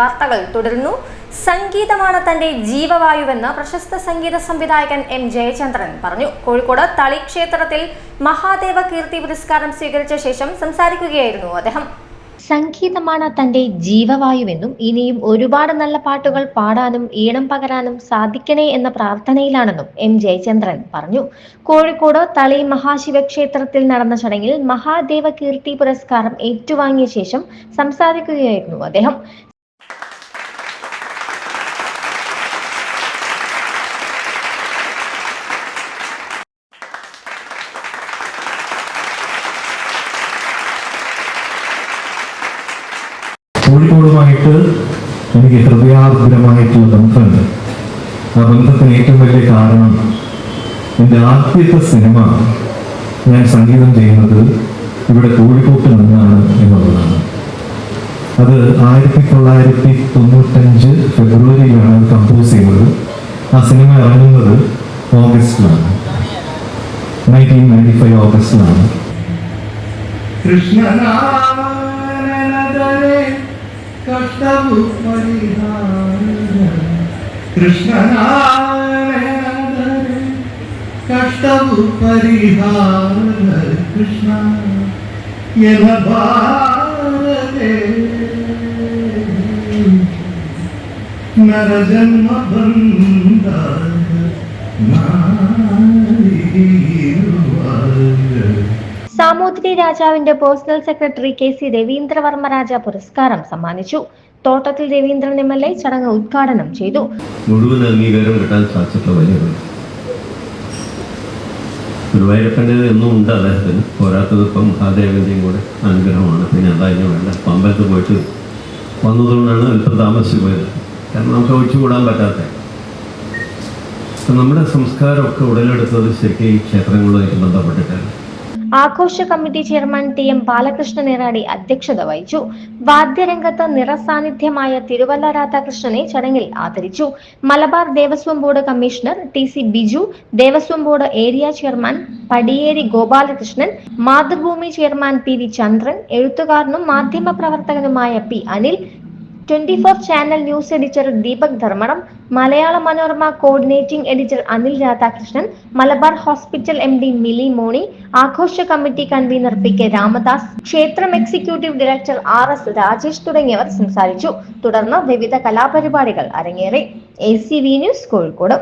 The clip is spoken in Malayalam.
വാർത്തകൾ തുടരുന്നു. സംഗീതമാണ് തന്റെ ജീവവായുവെന്ന് പ്രശസ്ത സംഗീത സംവിധായകൻ എം ജയചന്ദ്രൻ പറഞ്ഞു. കോഴിക്കോട് തളി ക്ഷേത്രത്തിൽ മഹാദേവ കീർത്തി പുരസ്കാരം സ്വീകരിച്ച ശേഷം സംസാരിക്കുകയായിരുന്നു അദ്ദേഹം. സംഗീതമാണ് തന്റെ ജീവവായുവെന്നും ഇനിയും ഒരുപാട് നല്ല പാട്ടുകൾ പാടാനും ഈണം പകരാനും സാധിക്കണേ എന്ന പ്രാർത്ഥനയിലാണെന്നും എം ജയചന്ദ്രൻ പറഞ്ഞു. കോഴിക്കോട് തളി മഹാശിവക്ഷേത്രത്തിൽ നടന്ന ചടങ്ങിൽ മഹാദേവ കീർത്തി പുരസ്കാരം ഏറ്റുവാങ്ങിയ ശേഷം സംസാരിക്കുകയായിരുന്നു അദ്ദേഹം. കോഴിക്കോടുമായിട്ട് എനിക്ക് ഹൃദയാർദ്രമായിട്ടുള്ള ബന്ധമുണ്ട്. ആ ബന്ധത്തിന് ഏറ്റവും വലിയ കാരണം എന്റെ ആദ്യത്തെ സിനിമ ഞാൻ സംഗീതം ചെയ്യുന്നത് ഇവിടെ കോഴിക്കോട്ട് നിന്നാണ് എന്നുള്ളതാണ്. അത് ആയിരത്തി തൊള്ളായിരത്തി തൊണ്ണൂറ്റഞ്ച് ഫെബ്രുവരിയിലാണ് അത് കമ്പോസ് ചെയ്യുന്നത് ആ സിനിമ ഇറങ്ങുന്നത് ഓഗസ്റ്റിലാണ്. നയന്റീൻ നയന്റി ഫൈവ് ഓഗസ്റ്റിലാണ്. कर्तव्य परिहार कृष्ण नारायण कर्तव्य परिहार कृष्ण यह भारते नर जन्म बंदा नारी സാമൂതിരി രാജാവിന്റെ personal secretary K C Ravindravarma Raja പുരസ്കാരം സമ്മാനിച്ചു. Thottathil Raveendran M L A ചടങ്ങ് ഉദ്ഘാടനം ചെയ്തു. മുഴുവൻ അംഗീകാരം കിട്ടാൻ സാധിച്ചിട്ടുള്ള വലിയത് ഗുരുവായൂരപ്പന്റെ എന്നും ഉണ്ട് അദ്ദേഹത്തിന്. പോരാത്തത് ഇപ്പം മഹാദേവന്റെയും കൂടെ അനുഗ്രഹമാണ്. പിന്നെ അതായത് വേണ്ട പമ്പലത്ത് പോയിട്ട് വന്നതുകൊണ്ടാണ് അല്പം താമസിച്ചു പോയത്. കാരണം നമുക്ക് ഒഴിച്ചുകൂടാൻ പറ്റാത്ത. നമ്മുടെ സംസ്കാരമൊക്കെ ഉടലെടുത്തത് ശരിക്കും ഈ ക്ഷേത്രങ്ങളുമായിട്ട് ബന്ധപ്പെട്ടിട്ടാണ്. ആഘോഷ committee chairman T M Balakrishnan Eradi അധ്യക്ഷത വഹിച്ചു. വാദ്യരംഗത്ത് നിറസാന്നിധ്യമായ തിരുവല്ല രാധാകൃഷ്ണനെ ചടങ്ങിൽ ആദരിച്ചു. Malabar Devaswom board commissioner T C Biju Devaswom board area chairman Padiyeri Gopalakrishnan Mathrubhumi chairman P V Chandran എഴുത്തുകാരനും മാധ്യമ പ്രവർത്തകനുമായ P Anil twenty four channel news editor Deepak Dharmadam Malayala Manorama coordinating editor Anil Radhakrishnan Malabar hospital M D Mili Moni ആഘോഷ committee convener P K Ramadas ക്ഷേത്രം executive director R S Rajesh തുടങ്ങിയവർ സംസാരിച്ചു. തുടർന്ന് വിവിധ കലാപരിപാടികൾ അരങ്ങേറി. A C V news Kozhikode.